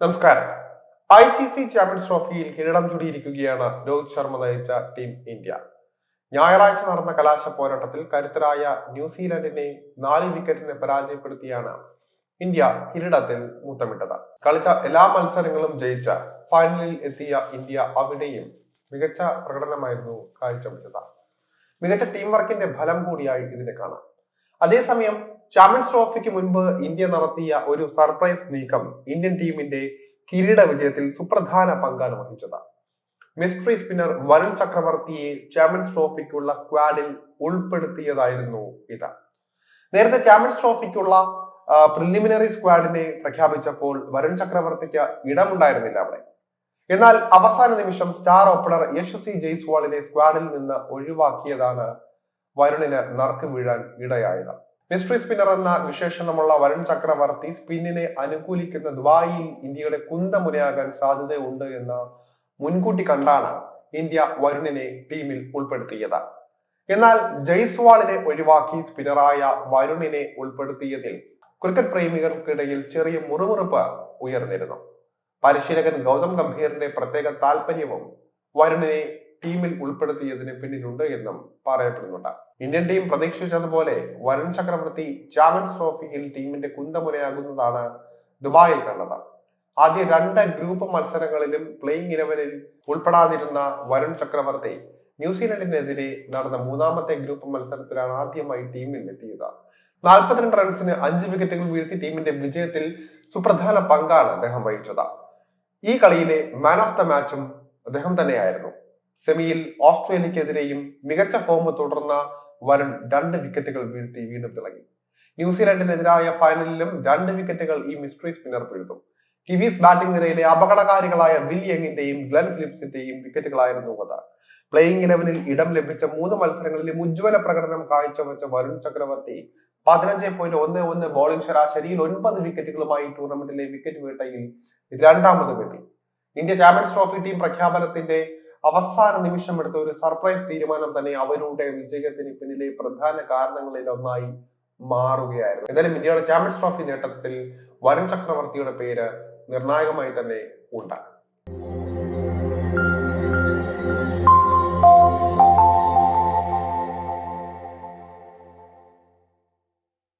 നമസ്കാരം. I C C champions ട്രോഫിയിൽ കിരീടം ചൂടിയിരിക്കുകയാണ് രോഹിത് ശർമ്മ നയിച്ച ടീം ഇന്ത്യ. ഞായറാഴ്ച നടന്ന കലാശ പോരാട്ടത്തിൽ കരുത്തരായ ന്യൂസിലാൻഡിനെ നാല് വിക്കറ്റിനെ പരാജയപ്പെടുത്തിയാണ് ഇന്ത്യ കിരീടത്തിൽ മുത്തമിട്ടത്. കളിച്ച എല്ലാ മത്സരങ്ങളും ജയിച്ച ഫൈനലിൽ എത്തിയ ഇന്ത്യ അവിടെയും മികച്ച പ്രകടനമായിരുന്നു കാഴ്ചവെച്ചത്. മികച്ച ടീം വർക്കിന്റെ ഫലം കൂടിയായി ഇതിനെ കാണാം. അതേസമയം ചാമ്പ്യൻസ് ട്രോഫിക്ക് മുൻപ് ഇന്ത്യ നടത്തിയ ഒരു സർപ്രൈസ് നീക്കം ഇന്ത്യൻ ടീമിന്റെ കിരീട വിജയത്തിൽ സുപ്രധാന പങ്കാണ് വഹിച്ചത്. മിസ്റ്ററി സ്പിന്നർ വരുൺ ചക്രവർത്തിയെ ചാമ്പ്യൻസ് ട്രോഫിക്കുള്ള സ്ക്വാഡിൽ ഉൾപ്പെടുത്തിയതായിരുന്നു ഇത്. നേരത്തെ ചാമ്പ്യൻസ് ട്രോഫിക്കുള്ള പ്രിലിമിനറി സ്ക്വാഡിനെ പ്രഖ്യാപിച്ചപ്പോൾ വരുൺ ചക്രവർത്തിക്ക് ഇടമുണ്ടായിരുന്നില്ല അവിടെ. എന്നാൽ അവസാന നിമിഷം സ്റ്റാർ ഓപ്പണർ യശസ്വി ജയ്സ്വാളിനെ സ്ക്വാഡിൽ നിന്ന് ഒഴിവാക്കിയതാണ് വരുണിന് നറുക്ക് വീഴാൻ ഇടയായത്. മിസ്റ്ററി സ്പിന്നർ എന്ന വിശേഷണമുള്ള വരുൺ ചക്രവർത്തി സ്പിന്നിനെ അനുകൂലിക്കുന്ന ദുബായിൽ ഇന്ത്യയുടെ കുന്തമുനയാകാൻ സാധ്യതയുണ്ട് എന്ന് മുൻകൂട്ടി കണ്ടാണ് ഇന്ത്യ വരുണിനെ ടീമിൽ ഉൾപ്പെടുത്തിയത്. എന്നാൽ ജയ്സ്വാളിനെ ഒഴിവാക്കി സ്പിന്നറായ വരുണിനെ ഉൾപ്പെടുത്തിയതിൽ ക്രിക്കറ്റ് പ്രേമികൾക്കിടയിൽ ചെറിയ മുറുമുറുപ്പ് ഉയർന്നിരുന്നു. പരിശീലകൻ ഗൗതം ഗംഭീറിന്റെ പ്രത്യേക താല്പര്യവും വരുണിനെ ടീമിൽ ഉൾപ്പെടുത്തിയതിന് പിന്നിലുണ്ട് എന്നും പറയപ്പെടുന്നുണ്ട്. ഇന്ത്യൻ ടീം പ്രതീക്ഷിച്ചതുപോലെ വരുൺ ചക്രവർത്തി ചാമ്പ്യൻസ് ട്രോഫിയിൽ ടീമിന്റെ കുന്തമുനയാകുന്നതാണ് ദുബായിൽ കണ്ടത്. ആദ്യ രണ്ട് ഗ്രൂപ്പ് മത്സരങ്ങളിലും പ്ലേയിങ് ഇലവനിൽ ഉൾപ്പെടാതിരുന്ന വരുൺ ചക്രവർത്തി ന്യൂസിലൻഡിനെതിരെ നടന്ന മൂന്നാമത്തെ ഗ്രൂപ്പ് മത്സരത്തിലാണ് ആദ്യമായി ടീമിൽ എത്തിയത്. നാൽപ്പത്തിരണ്ട് റൺസിന് അഞ്ച് വിക്കറ്റുകൾ വീഴ്ത്തി ടീമിന്റെ വിജയത്തിൽ സുപ്രധാന പങ്കാണ് അദ്ദേഹം വഹിച്ചത്. ഈ കളിയിലെ മാൻ ഓഫ് ദ മാച്ചും അദ്ദേഹം തന്നെയായിരുന്നു. സെമിയിൽ ഓസ്ട്രേലിയക്കെതിരെയും മികച്ച ഫോം തുടർന്ന വരുൺ രണ്ട് വിക്കറ്റുകൾ വീഴ്ത്തി വീണ്ടും തിളങ്ങി. ന്യൂസിലാൻഡിനെതിരായ ഫൈനലിലും രണ്ട് വിക്കറ്റുകൾ ഈ മിസ്റ്ററി സ്പിന്നർ വീഴ്ത്തും. കിവീസ് ബാറ്റിംഗ് നിരയിലെ അപകടകാരികളായ വിൽ യങ്ങിന്റെയും ഗ്ലെൻ ഫിലിപ്സിന്റെയും വിക്കറ്റുകളായിരുന്നു അത് പ്ലേയിങ് ഇലവനിൽ ഇടം ലഭിച്ച മൂന്ന് മത്സരങ്ങളിലും ഉജ്ജ്വല പ്രകടനം കാഴ്ചവെച്ച വരുൺ ചക്രവർത്തി പതിനഞ്ച് പോയിന്റ് ഒന്ന് ഒന്ന് ബോളിംഗ് ശരാശരിയിൽ ഒൻപത് വിക്കറ്റുകളുമായി ടൂർണമെന്റിലെ വിക്കറ്റ് വേട്ടയിൽ രണ്ടാമതും എത്തി. ഇന്ത്യ ചാമ്പ്യൻസ് ട്രോഫി ടീം പ്രഖ്യാപനത്തിന്റെ അവസാന നിമിഷം എടുത്ത ഒരു സർപ്രൈസ് തീരുമാനം തന്നെ അവരുടെ വിജയത്തിന് പിന്നിലെ പ്രധാന കാരണങ്ങളിൽ ഒന്നായി മാറുകയായിരുന്നു. എന്തായാലും ഇന്ത്യയുടെ ചാമ്പ്യൻസ് ട്രോഫി നേട്ടത്തിൽ വരുൺ ചക്രവർത്തിയുടെ പേര് നിർണായകമായി തന്നെ ഉണ്ട്